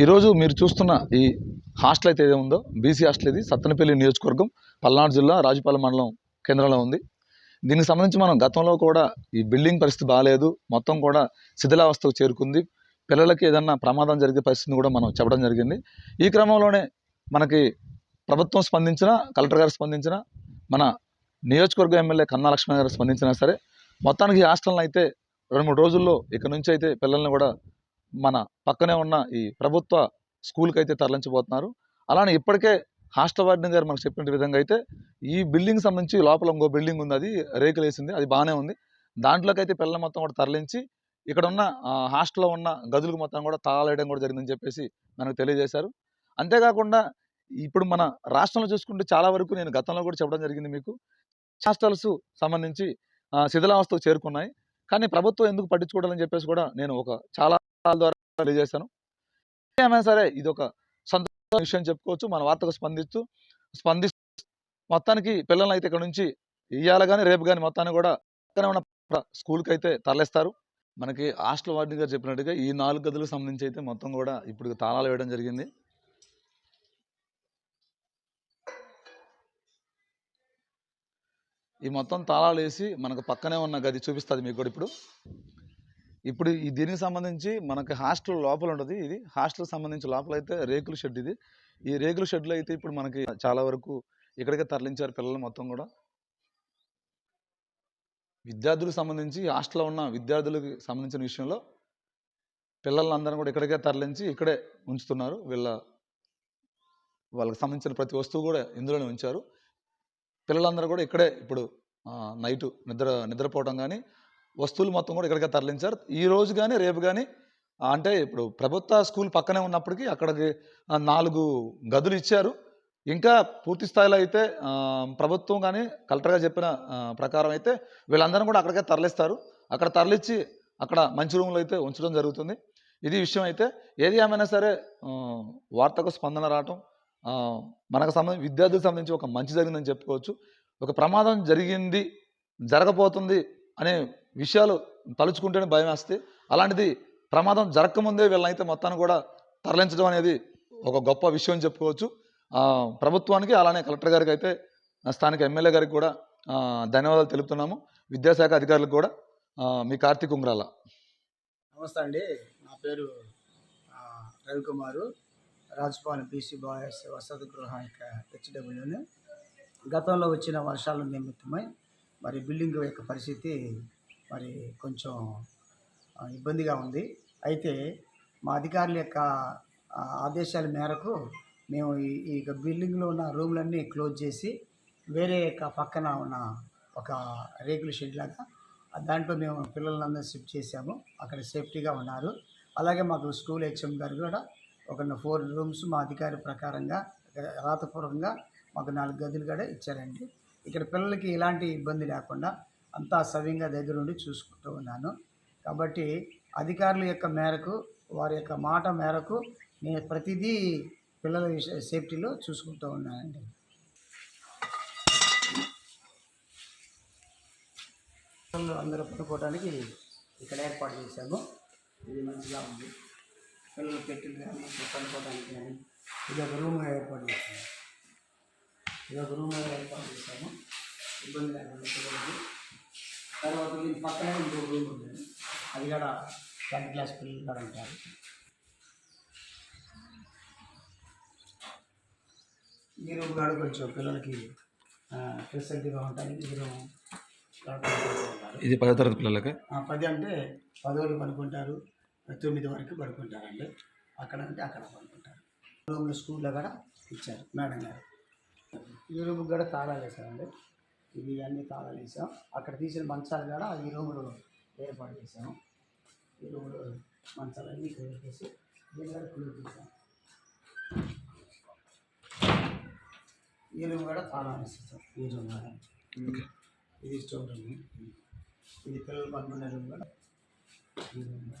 ఈరోజు మీరు చూస్తున్న ఈ హాస్టల్ అయితే ఏదో ఉందో బీసీ హాస్టల్ ఇది సత్తనపల్లి నియోజకవర్గం పల్నాడు జిల్లా రాజుపాలెం మండలం కేంద్రంలో ఉంది. దీనికి సంబంధించి మనం గతంలో కూడా ఈ బిల్డింగ్ పరిస్థితి బాగాలేదు మొత్తం కూడా శిథిలావస్థకు చేరుకుంది. పిల్లలకి ఏదన్నా ప్రమాదం జరిగే పరిస్థితిని కూడా మనం చెప్పడం జరిగింది. ఈ క్రమంలోనే మనకి ప్రభుత్వం స్పందించిన కలెక్టర్ గారు స్పందించిన మన నియోజకవర్గ ఎమ్మెల్యే కన్నా లక్ష్మణ్ గారు స్పందించినా సరే మొత్తానికి ఈ హాస్టల్ని అయితే రెండు మూడు రోజుల్లో ఇక్కడ నుంచి అయితే పిల్లల్ని కూడా మన పక్కనే ఉన్న ఈ ప్రభుత్వ స్కూల్కి అయితే తరలించబోతున్నారు. అలానే ఇప్పటికే హాస్టల్ వార్డెన్ గారు మనకు చెప్పిన విధంగా అయితే ఈ బిల్డింగ్ సంబంధించి లోపల ఇంకో బిల్డింగ్ ఉంది. అది రేకులు వేసింది. అది బాగానే ఉంది. దాంట్లోకి అయితే పిల్లల మొత్తం కూడా తరలించి ఇక్కడ ఉన్న హాస్టల్లో ఉన్న గదులకు మొత్తం కూడా తాళేయడం కూడా జరిగిందని చెప్పేసి మనకు తెలియజేశారు. అంతేకాకుండా ఇప్పుడు మన రాష్ట్రంలో చూసుకుంటే చాలా వరకు నేను గతంలో కూడా చెప్పడం జరిగింది మీకు. హాస్టల్స్ సంబంధించి శిథిలావస్థకు చేరుకున్నాయి. కానీ ప్రభుత్వం ఎందుకు పట్టించుకోవడం చెప్పేసి కూడా నేను ఒక చాలా ద్వారా తెలియజేశాను ఏమైనా సరే ఇది ఒక సంతోష విషయం చెప్పుకోవచ్చు. మన వార్తకు స్పందిస్తూ స్పందిస్తూ మొత్తానికి పిల్లల్ని అయితే ఇక్కడ నుంచి ఇయ్యాల కానీ రేపు కానీ మొత్తాన్ని కూడా పక్కనే ఉన్న స్కూల్కి అయితే తరలిస్తారు. మనకి హాస్టల్ వార్డెన్ గారు చెప్పినట్టుగా ఈ నాలుగు గదులకు సంబంధించి అయితే మొత్తం కూడా ఇప్పుడు తాళాలు వేయడం జరిగింది. ఈ మొత్తం తాళాలు వేసి మనకు పక్కనే ఉన్న గది చూపిస్తుంది మీకు కూడా ఇప్పుడు. ఇప్పుడు ఈ దీనికి సంబంధించి మనకి హాస్టల్ లోపల ఉంటుంది. ఇది హాస్టల్ సంబంధించి లోపల అయితే రేకుల షెడ్ ఇది. ఈ రేకుల షెడ్లో అయితే ఇప్పుడు మనకి చాలా వరకు ఇక్కడికే తరలించారు పిల్లలు మొత్తం కూడా. విద్యార్థులకు సంబంధించి హాస్టల్లో ఉన్న విద్యార్థులకు సంబంధించిన విషయంలో పిల్లలందరూ కూడా ఇక్కడికే తరలించి ఇక్కడే ఉంచుతున్నారు. వీళ్ళ వాళ్ళకి సంబంధించిన ప్రతి వస్తువు కూడా ఇందులోనే ఉంచారు. పిల్లలందరూ కూడా ఇక్కడే ఇప్పుడు నైట్ నిద్ర నిద్రపోవడం కానీ వస్తువులు మొత్తం కూడా ఇక్కడికే తరలించారు. ఈ రోజు కానీ రేపు కానీ అంటే ఇప్పుడు ప్రభుత్వ స్కూల్ పక్కనే ఉన్నప్పటికీ అక్కడికి నాలుగు గదులు ఇచ్చారు. ఇంకా పూర్తి స్థాయిలో అయితే ప్రభుత్వం కానీ కలెక్టర్గా చెప్పిన ప్రకారం అయితే వీళ్ళందరూ కూడా అక్కడికే తరలిస్తారు. అక్కడ తరలిచ్చి అక్కడ మంచి రూమ్లో అయితే ఉంచడం జరుగుతుంది. ఇది విషయం అయితే ఏది ఏమైనా సరే వార్తకు స్పందన రావటం మనకు సంబంధించి విద్యార్థులకు సంబంధించి ఒక మంచి జరిగిందని చెప్పుకోవచ్చు. ఒక ప్రమాదం జరిగింది జరగబోతుంది అనే విషయాలు తలుచుకుంటేనే భయం వేస్తే అలాంటిది ప్రమాదం జరగకముందే వీళ్ళనైతే మొత్తాన్ని కూడా తరలించడం అనేది ఒక గొప్ప విషయం చెప్పుకోవచ్చు. ప్రభుత్వానికి అలానే కలెక్టర్ గారికి అయితే స్థానిక ఎమ్మెల్యే గారికి కూడా ధన్యవాదాలు తెలుపుతున్నాము. విద్యాశాఖ అధికారులకు కూడా మీ కార్తీక్ ఉంగరాల. నమస్తే అండి. నా పేరు రవికుమారు. రాజపాలెం బీసీ బాయ్స్ వసతి గృహం యొక్క హెచ్డబ్ల్యూని. గతంలో వచ్చిన వర్షాల నిమిత్తమై మరి బిల్డింగ్ యొక్క పరిస్థితి మరి కొంచెం ఇబ్బందిగా ఉంది. అయితే మా అధికారుల యొక్క ఆదేశాల మేరకు మేము ఈ ఈ యొక్క బిల్డింగ్లో ఉన్న రూమ్లన్నీ క్లోజ్ చేసి వేరే యొక్క పక్కన ఉన్న ఒక రేకుల షెడ్ లాగా దాంట్లో మేము పిల్లలందరూ షిఫ్ట్ చేసాము అక్కడ సేఫ్టీగా ఉన్నారు. అలాగే మాకు స్కూల్ హెచ్ఎం గారు కూడా ఒక ఫోర్ రూమ్స్ మా అధికారి ప్రకారంగా రాతపూర్వకంగా మాకు నాలుగు గదులు కూడా ఇచ్చారండి. ఇక్కడ పిల్లలకి ఎలాంటి ఇబ్బంది లేకుండా అంతా సవ్యంగా దగ్గరుండి చూసుకుంటూ ఉన్నాను. కాబట్టి అధికారుల యొక్క మేరకు వారి యొక్క మాట మేరకు నేను ప్రతిదీ పిల్లల సేఫ్టీలో చూసుకుంటూ ఉన్నానండి. పిల్లలు అందరూ పడుకోవడానికి ఇక్కడ ఏర్పాటు చేశాము. ఇది మంచిగా ఉంది. పిల్లలు పెట్టింది కానీ పడుకోవడానికి కానీ ఇది ఒక రూమ్ ఏర్పాటు చేశాము. ఇది ఒక రూమ్గా ఏర్పాటు చేశాము. ఇబ్బంది లేకుండా పిల్లలకి తర్వాత దీని పక్కనే ఇంకో రూమ్ ఉంది. అది కూడా టెన్త్ క్లాస్ పిల్లలు కూడా ఉంటారు. ఈ రూమ్ కూడా కొంచెం పిల్లలకి ఫెసిలిటీగా ఉంటాయి ఈ రూమ్. ఇది పదో తరగతి పిల్లలకి? పది అంటే పదోళ్ళు పడుకుంటారు తొమ్మిది వరకు పడుకుంటారండి. అక్కడ అంటే అక్కడ పడుకుంటారు. రూమ్లో స్కూల్లో కూడా ఇచ్చారు మేడం గారు. ఈ రూమ్కి కూడా తాళాలు వేసామండి ఇవి అన్నీ తాళాలు వేసాం అక్కడ తీసిన మంచాలు కూడా ఈ రూమ్లో ఏర్పాటు చేసాము ఈ రూమ్లో మంచాలన్నీ క్లియర్ చేసి దీన్ని కూడా క్లియర్ చేసాం ఈ రూమ్ కూడా తాళాలు వేసేసాం. ఈ రూమ్ కూడా. ఇది స్టోర్ రూమ్. ఇది పిల్లలు పడుకునే రూమ్ కూడా. ఈ రూమ్ కూడా.